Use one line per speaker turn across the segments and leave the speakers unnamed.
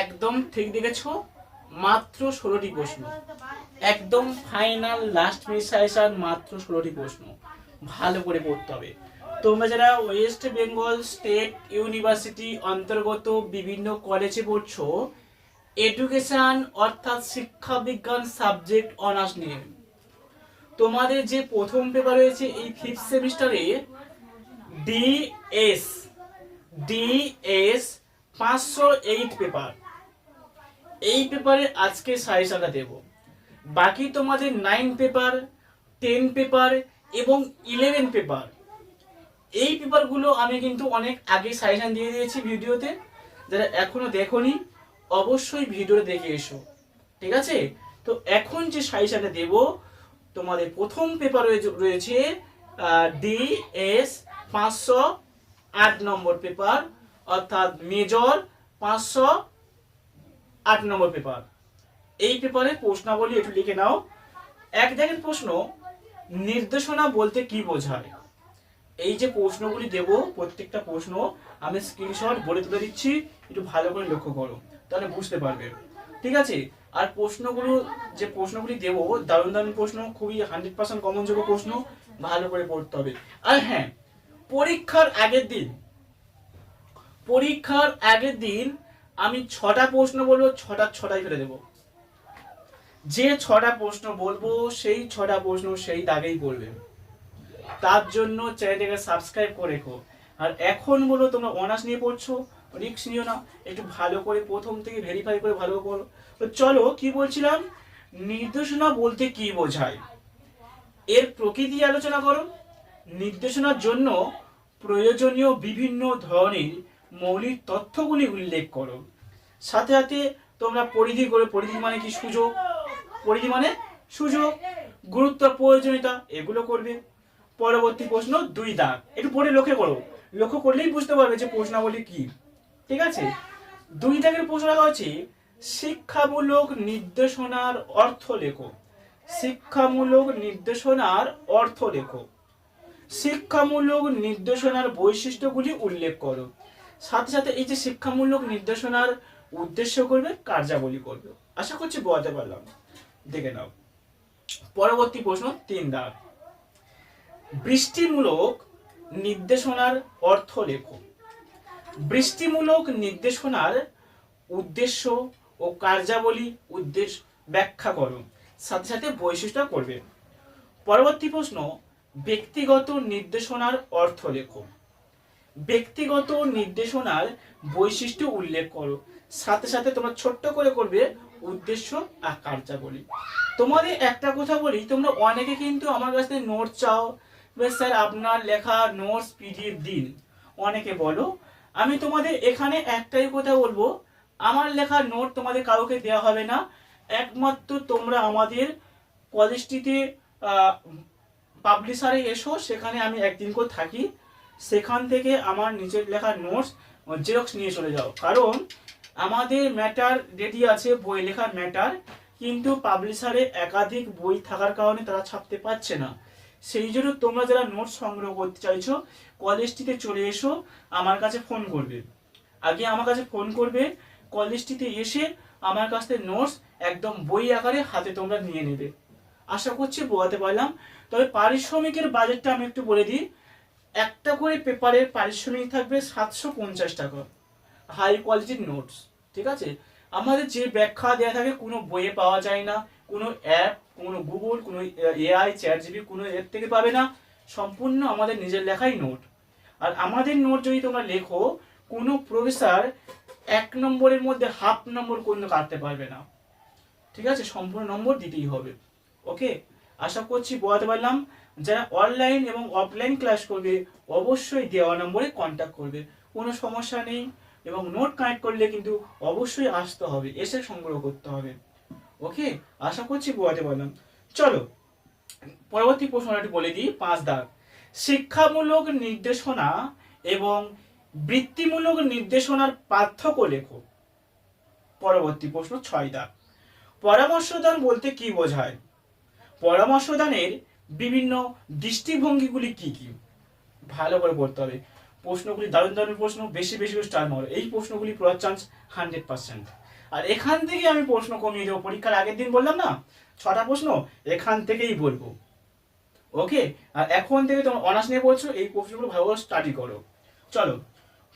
একদম ঠিক দেখেছ? মাত্র ষোলোটি প্রশ্ন। একদম ফাইনাল লাস্ট মিনিট মাত্র ষোলোটি প্রশ্ন। ভালো করে পড়তে হবে। তোমরা যারা ওয়েস্ট বেঙ্গল স্টেট ইউনিভার্সিটি অন্তর্গত বিভিন্ন কলেজে পড়ছো এডুকেশন অর্থাৎ শিক্ষা বিজ্ঞান সাবজেক্ট অনার্স নিয়ে। তোমাদের যে প্রথম পেপার রয়েছে এই ফিফথ সেমিস্টারে ডিএস ডিএস পাঁচশো এইট পেপার এই পেপারে আজকে সাজেশনটা দেব। বাকি তোমাদের নাইন পেপার টেন পেপার এবং ইলেভেন পেপার এই পেপারগুলো আমি কিন্তু অনেক আগে সাজেশন দিয়ে দিয়েছি ভিডিওতে। যারা এখনও দেখোনি, অবশ্যই ভিডিওটা দেখে এসো। ঠিক আছে? তো এখন যে সাজেশনটা দেব, তোমাদের প্রথম পেপার রয়েছে ডি এস পাঁচশো আট নম্বর পেপার অর্থাৎ মেজর পাঁচশো আট নম্বর পেপার এই পেপারে প্রশ্নাবলী একটু লিখে নাও। এক দেখেন প্রশ্ন, নির্দেশনা বলতে কি বোঝায়? এই যে প্রশ্নগুলি দেব, প্রত্যেকটা প্রশ্ন আমি স্ক্রিনশট বলে তুলে দিচ্ছি, একটু ভালো করে লক্ষ্য করো, তাহলে বুঝতে পারবে। ঠিক আছে? আর প্রশ্নগুলো, যে প্রশ্নগুলি দেব, দারুণ দারুণ প্রশ্ন, খুবই হান্ড্রেড পার্সেন্ট কমনযোগ্য প্রশ্ন, ভালো করে পড়তে হবে। আর হ্যাঁ পরীক্ষার আগের দিন, পরীক্ষার আগের দিন আমি ছটা প্রশ্ন বলব, ছটা ছটাই ফেলে দেবো। যে ছটা প্রশ্ন বলব, সেই ছটা প্রশ্ন সেই দাগেই পড়বে তার জন্য চ্যানেলটাকে সাবস্ক্রাইব করে রেখো। আর এখন বলো, তোমরা অনার্স নিয়ে পড়ছো রিক্স নিও না, একটু ভালো করে প্রথম থেকে ভেরিফাই করে ভালো করো তো চলো, কি বলছিলাম? নির্দেশনা বলতে কি বোঝায়? এর প্রকৃতি আলোচনা করো। নির্দেশনার জন্য প্রয়োজনীয় বিভিন্ন ধরনের মৌলিক তথ্যগুলি উল্লেখ করো। সাথে সাথে তোমরা পরিধি করে। পরিধি মানে কি? সুযোগ। পরিধি মানে সুযোগ, গুরুত্ব, প্রয়োজনীয়তা, এগুলো করবে। পরবর্তী প্রশ্ন দুই দাগ। একটু পড়ে লক্ষ্য করো। লক্ষ্য করলেই বুঝতে পারবে যে প্রশ্নাবলী কি। ঠিক আছে? দুই দাগের প্রশ্ন রাখা হচ্ছে শিক্ষামূলক নির্দেশনার অর্থ লেখো। শিক্ষামূলক নির্দেশনার অর্থ লেখো। শিক্ষামূলক নির্দেশনার বৈশিষ্ট্যগুলি উল্লেখ করো। সাথে সাথে এই যে শিক্ষামূলক নির্দেশনার উদ্দেশ্য করবে, কার্যাবলী করবে। আশা করছি বোঝাতে পারলাম। দেখে নাও। পরবর্তী প্রশ্ন তিন দাগ। বৃষ্টিমূলক নির্দেশনার অর্থ লেখো। বৃষ্টিমূলক নির্দেশনার উদ্দেশ্য ও কার্যাবলী উদ্দেশ্য ব্যাখ্যা করো। সাথে সাথে বৈশিষ্ট্য করবে। পরবর্তী প্রশ্ন, ব্যক্তিগত নির্দেশনার অর্থ লেখো। ব্যক্তিগত নির্দেশনার বৈশিষ্ট্য উল্লেখ করো। সাথে সাথে তোমরা ছোট্ট করে করবে উদ্দেশ্য আর কার্যাবলী। তোমাদের একটা কথা বলি, তোমরা অনেকে কিন্তু আমার কাছ নোট চাও। স্যার, আপনার লেখা নোটস পিডিএফ দিন। অনেকে বলো, আমি তোমাদের এখানে একটাই কথা বলব, আমার লেখা নোট তোমাদের কাউকে দেওয়া হবে না। একমাত্র তোমরা আমাদের কলেজটিতে পাবলিশারে এসো, সেখানে আমি একদিন করে থাকি। সেখান থেকে আমার নিজের লেখা নোটস জেরক্স নিয়ে চলে যাও। কারণ আমাদের ম্যাটার রেডি আছে, বই লেখার ম্যাটার কিন্তু পাবলিশারে একাধিক বই থাকার কারণে তারা ছাপতে পারছে না। সেই জন্য তোমরা যারা নোটস সংগ্রহ করতে চাইছো কলেজটিতে চলে এসো, আমার কাছে ফোন করবে। আগে আমার কাছে ফোন করবে কলেজটিতে এসে আমার কাছ থেকে নোটস একদম বই আকারে হাতে তোমরা নিয়ে নেবে। আশা করছি বোঝাতে পারলাম। তবে পারিশ্রমিকের বাজেটটা আমি একটু বলে দিই। একটা করে পেপারের পারিশ্রমিক থাকবে সাতশো পঞ্চাশ টাকা। হাই কোয়ালিটির নোটস ঠিক আছে? আমাদের যে ব্যাখ্যা দেওয়া থাকে, কোনো বইয়ে পাওয়া যায় না, কোনো অ্যাপ কোনো গুগল কোনো এআই চ্যাট জিবি কোনো এর থেকে পাবে না। সম্পূর্ণ আমাদের নিজের লেখাই নোট আর আমাদের নোট যদি তোমরা লেখো, কোনো প্রফেসর এক নম্বরের মধ্যে হাফ নম্বর কোনো কাটতে পারবে না। ঠিক আছে? সম্পূর্ণ নম্বর দিতেই হবে। ওকে আশা করছি বোঝাতে পারলাম। যারা অনলাইন এবং অফলাইন ক্লাস করবে, অবশ্যই দেওয়া নম্বরে কন্ট্যাক্ট করবে। কোনো সমস্যা নেই এবং নোট কানেক্ট করলে কিন্তু অবশ্যই আসতে হবে, এসে সংগ্রহ করতে হবে। ওকে আশা করছি বোঝাতে পারলাম। চলো, পরবর্তী প্রশ্নটি বলে দিই। পাঁচ দাগ। শিক্ষামূলক নির্দেশনা এবং বৃত্তিমূলক নির্দেশনার পার্থক্য লেখো। পরবর্তী প্রশ্ন ছয় দাগ। পরামর্শদান বলতে কি বোঝায়? পরামর্শদানের বিভিন্ন দৃষ্টিভঙ্গিগুলি কি কি? ভালো করে পড়তে হবে। প্রশ্নগুলি দারুণ দারুণ প্রশ্ন, বেশি বেশি করে স্টার মারো। এই প্রশ্নগুলি পড়ার চান্স হান্ড্রেড পার্সেন্ট আর এখান থেকে আমি প্রশ্ন কমিয়ে দেবো। পরীক্ষার আগের দিন বললাম না? ছটা প্রশ্ন, এখান থেকেই বলব। ওকে? আর এখন থেকে তোমার অনার্স নিয়ে পড়ছো, এই প্রশ্নগুলো ভালোভাবে স্টাডি করো। চলো,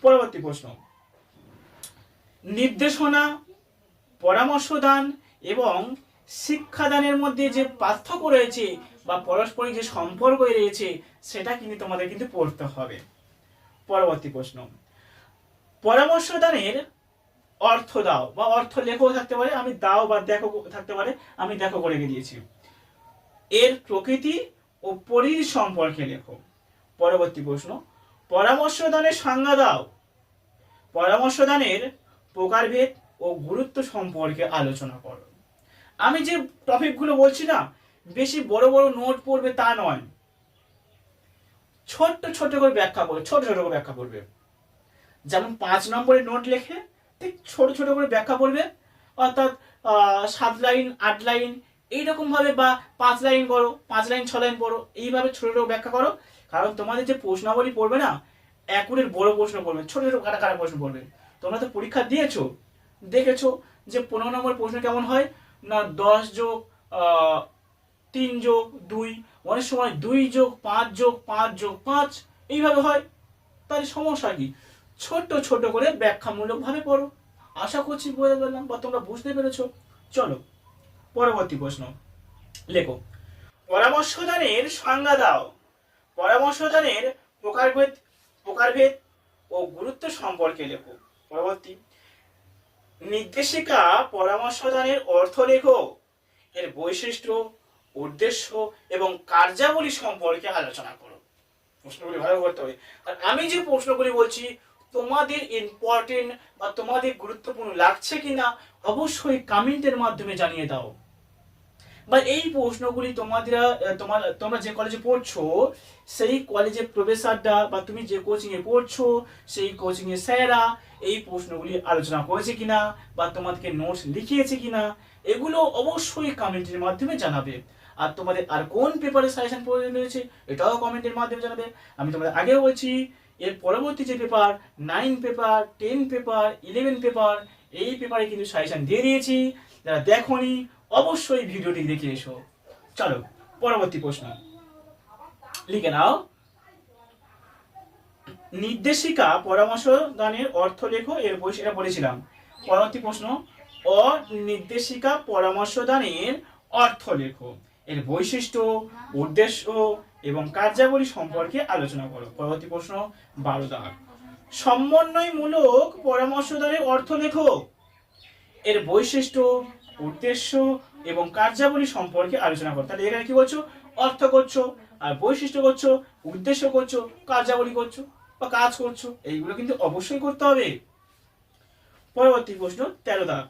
পরবর্তী প্রশ্ন। নির্দেশনা, পরামর্শ দান এবং শিক্ষাদানের মধ্যে যে পার্থক্য রয়েছে বা পারস্পরিক যে সম্পর্ক রয়েছে, সেটা কিন্তু তোমাদের কিন্তু পড়তে হবে। পরবর্তী প্রশ্ন। পরামর্শ দানের অর্থ দাও বা অর্থ লেখো থাকতে পারে, আমি দাও বা দেখো থাকতে পারে, আমি দেখো করে দিয়েছি এর প্রকৃতি ও পরিধি সম্পর্কে লেখো। পরবর্তী প্রশ্ন পরামর্শ দানের সংজ্ঞা দাও। পরামর্শ দানের প্রকারভেদ ও গুরুত্ব সম্পর্কে আলোচনা করো। আমি যে টপিকগুলো বলছি না, বেশি বড় বড় নোট পড়বে তা নয়। ছোট্ট ছোট করে ব্যাখ্যা করবে, ছোট ছোট করে ব্যাখ্যা করবে। যেমন পাঁচ নম্বরের নোট লেখে, ঠিক ছোট ছোট করে ব্যাখ্যা করবে, অর্থাৎ সাত লাইন, আট লাইন, এইরকম ভাবে বা পাঁচ লাইন করো পাঁচ লাইন, ছ লাইন পড়ো, এইভাবে ছোট ছোট ব্যাখ্যা করো। কারণ তোমাদের যে প্রশ্নাবলী পড়বে না, একুরের বড় প্রশ্ন পড়বে, ছোট ছোট কাটা কাটা প্রশ্ন পড়বে। তোমরা তো পরীক্ষা দিয়েছ, দেখেছ যে পনেরো নম্বর প্রশ্ন কেমন হয়? না, দশ যোগ তিন যোগ, দুই। অনেক সময় দুই যোগ, পাঁচ যোগ পাঁচ যোগ, পাঁচ, এইভাবে হয়। তাহলে সমস্যা কি? ছোট ছোট করে ব্যাখ্যামূলক ভাবে পড়ো। আশা করছি বুঝতে পারলাম বা তোমরা বুঝতে পেরেছ। চলো, পরবর্তী প্রশ্ন। লেখো, পরামর্শদানের সংজ্ঞা দাও। পরামর্শদানের প্রকারভেদ প্রকারভেদ ও গুরুত্ব সম্পর্কে লেখো। পরবর্তী নির্দেশিকা, পরামর্শদানের অর্থ লেখো এর বৈশিষ্ট্য, উদ্দেশ্য এবং কার্যাবলী সম্পর্কে আলোচনা করো। প্রশ্নগুলি ভালো করতে হবে। আর আমি যে প্রশ্নগুলি বলছি, তোমাদের ইম্পর্টেন্ট বা তোমাদের গুরুত্বপূর্ণ লাগছে কিনা, অবশ্যই কমেন্টের মাধ্যমে জানিয়ে দাও। বা এই প্রশ্নগুলি তোমাদের তোমার, তোমরা যে কলেজে পড়ছো, সেই কলেজের প্রফেসররা বা তুমি যে কোচিং এ পড়ছো, সেই কোচিং এর স্যাররা এই প্রশ্নগুলি আলোচনা করেছে কিনা বা তোমাদেরকে নোটস লিখিয়েছে কিনা, এগুলো অবশ্যই কমেন্টের মাধ্যমে জানাবে। আর তোমাদের আর কোন পেপারে সাজেশন প্রয়োজন রয়েছে, এটাও কমেন্টের মাধ্যমে জানাবে। আমি তোমাদের আগেও বলছি, এর পরবর্তী যে paper nine paper ten paper eleven paper এই পেপারে কিন্তু সাজেশন দিয়ে দিয়েছি। যারা দেখোনি অবশ্যই ভিডিওটি দেখে এসো। চলো, পরবর্তী প্রশ্ন। লিখে নাও। নির্দেশিকা, পরামর্শ দানের অর্থ লেখো, এর বই বলেছিলাম। পরবর্তী প্রশ্ন, অনির্দেশিকা, পরামর্শ দানের অর্থ লেখো, এর বৈশিষ্ট্য, উদ্দেশ্য এবং কার্যাবলী সম্পর্কে আলোচনা করো। পরবর্তী প্রশ্ন, বারো দাগ। সমন্বয়মূলক পরামর্শ দানের অর্থ লেখো, এর বৈশিষ্ট্য উদ্দেশ্য এবং কার্যাবলী সম্পর্কে আলোচনা করো। তাহলে এখানে কি করছ? অর্থ করছ, আর বৈশিষ্ট্য করছ, উদ্দেশ্য করছ, কার্যাবলী করছ বা কাজ করছ। এইগুলো কিন্তু অবশ্যই করতে হবে। পরবর্তী প্রশ্ন, তেরো দাগ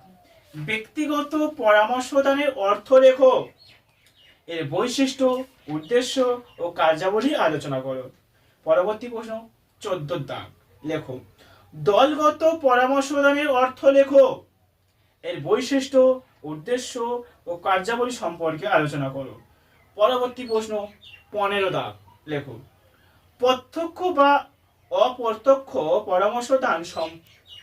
ব্যক্তিগত পরামর্শদানের অর্থ লেখো। এর বৈশিষ্ট্য, উদ্দেশ্য ও কার্যাবলী আলোচনা করো। পরবর্তী প্রশ্ন, চোদ্দ দাগ লেখো। দলগত পরামর্শদানের অর্থ লেখো। এর বৈশিষ্ট্য উদ্দেশ্য ও কার্যাবলী সম্পর্কে আলোচনা করো। পরবর্তী প্রশ্ন পনেরো দাগ লেখো। প্রত্যক্ষ বা অপ্রত্যক্ষ পরামর্শদান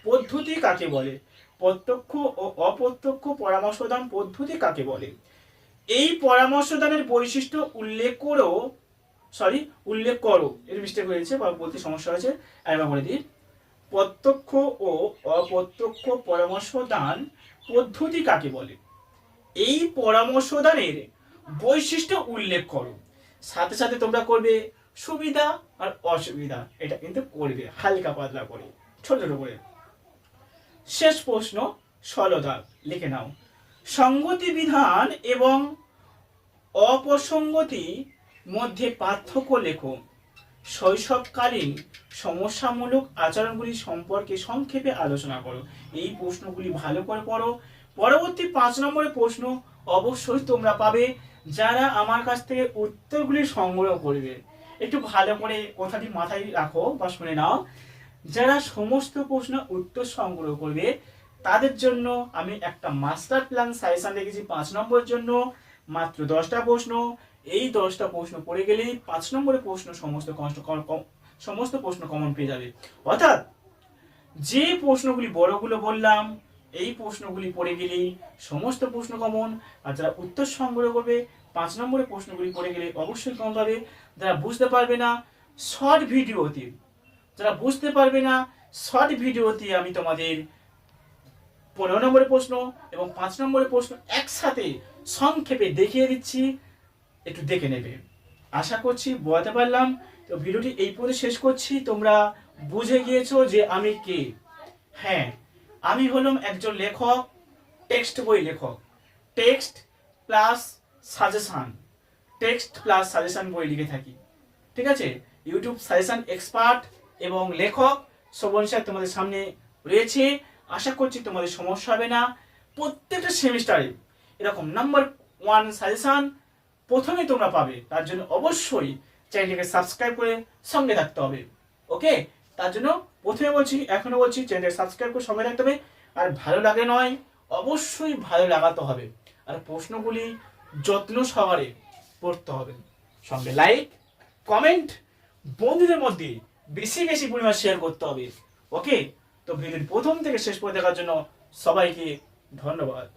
পদ্ধতি কাকে বলে? প্রত্যক্ষ ও অপ্রত্যক্ষ পরামর্শদান পদ্ধতি কাকে বলে? এই পরামর্শদানের বৈশিষ্ট্য উল্লেখ করো সরি উল্লেখ করো। এর মিস্টেক হয়েছে বা বলতে সমস্যা হয়েছে একবার বলে দিই। প্রত্যক্ষ ও অপ্রত্যক্ষ পরামর্শদান পদ্ধতি কাকে বলে? এই পরামর্শদানের বৈশিষ্ট্য উল্লেখ করো। সাথে সাথে তোমরা করবে সুবিধা আর অসুবিধা। এটা কিন্তু করবে, হালকা পাতলা করে, ছোট ছোট করে। শেষ প্রশ্ন সলদার লিখে নাও। সঙ্গতি বিধান এবং অপসঙ্গতি মধ্যে পার্থক্য লেখো। শৈশবকালীন সমস্যামূলক আচরণগুলি সম্পর্কে সংক্ষেপে আলোচনা করো। এই প্রশ্নগুলি ভালো করে পড়ো। পরবর্তী পাঁচ নম্বরের প্রশ্ন অবশ্যই তোমরা পাবে। যারা আমার কাছ থেকে উত্তরগুলি সংগ্রহ করবে, একটু ভালো করে কথাটি মাথায় রাখো বা শুনে নাও। যারা সমস্ত প্রশ্ন উত্তর সংগ্রহ করবে, তাদের জন্য আমি একটা মাস্টার প্ল্যান সাজেশন রেখেছি পাঁচ নম্বরের জন্য। মাত্র দশটা প্রশ্ন। এই দশটা প্রশ্ন পড়ে গেলেই পাঁচ নম্বরের প্রশ্ন সমস্ত কম- কম- সমস্ত প্রশ্ন কমন পেয়ে যাবে। অর্থাৎ যে প্রশ্নগুলি বড়গুলো বললাম, এই প্রশ্নগুলি পড়ে গেলেই সমস্ত প্রশ্ন কমন আর যারা উত্তর সংগ্রহ করবে, পাঁচ নম্বরের প্রশ্নগুলি পড়ে গেলে অবশ্যই কমন পাবে। যারা বুঝতে পারবে না শর্ট ভিডিওতে, যারা বুঝতে পারবে না শর্ট ভিডিওতে আমি তোমাদের পনেরো নম্বরের প্রশ্ন এবং পাঁচ নম্বরের প্রশ্ন একসাথে সংক্ষেপে দেখিয়ে দিচ্ছি। একটু দেখে নেবে। আশা করছি বোঝাতে পারলাম। তো ভিডিওটি এই পর্যন্ত শেষ করছি। তোমরা বুঝে গিয়েছো যে আমি কে। হ্যাঁ আমি হলাম একজন লেখক, টেক্সট বই লেখক। Text plus suggestion. Text plus suggestion বই লিখে থাকি। ঠিক আছে? ইউটিউব সাজেশন এক্সপার্ট এবং লেখক শোভন স্যার তোমাদের সামনে রয়েছে। আশা করছি তোমাদের সমস্যা হবে না। প্রত্যেকটা সেমিস্টারে এরকম নাম্বার ওয়ান সাজেশন প্রথমে তোমরা পাবে। তার জন্য অবশ্যই চ্যানেলটিকে সাবস্ক্রাইব করে সঙ্গে থাকতে হবে। ওকে? তার জন্য প্রথমে বলছি এখনও বলছি, চ্যানেলটাকে সাবস্ক্রাইব করে সঙ্গে থাকতে হবে। আর ভালো লাগে নয়, অবশ্যই ভালো লাগাতে হবে। আর প্রশ্নগুলি যত্ন সহকারে পড়তে হবে। সঙ্গে লাইক কমেন্ট বন্ধুদের মধ্যে বেশি বেশি পরিমাণ শেয়ার করতে হবে। ওকে? তো ভিডিওর প্রথম থেকে শেষ পর্যন্ত দেখার জন্য সবাইকে ধন্যবাদ।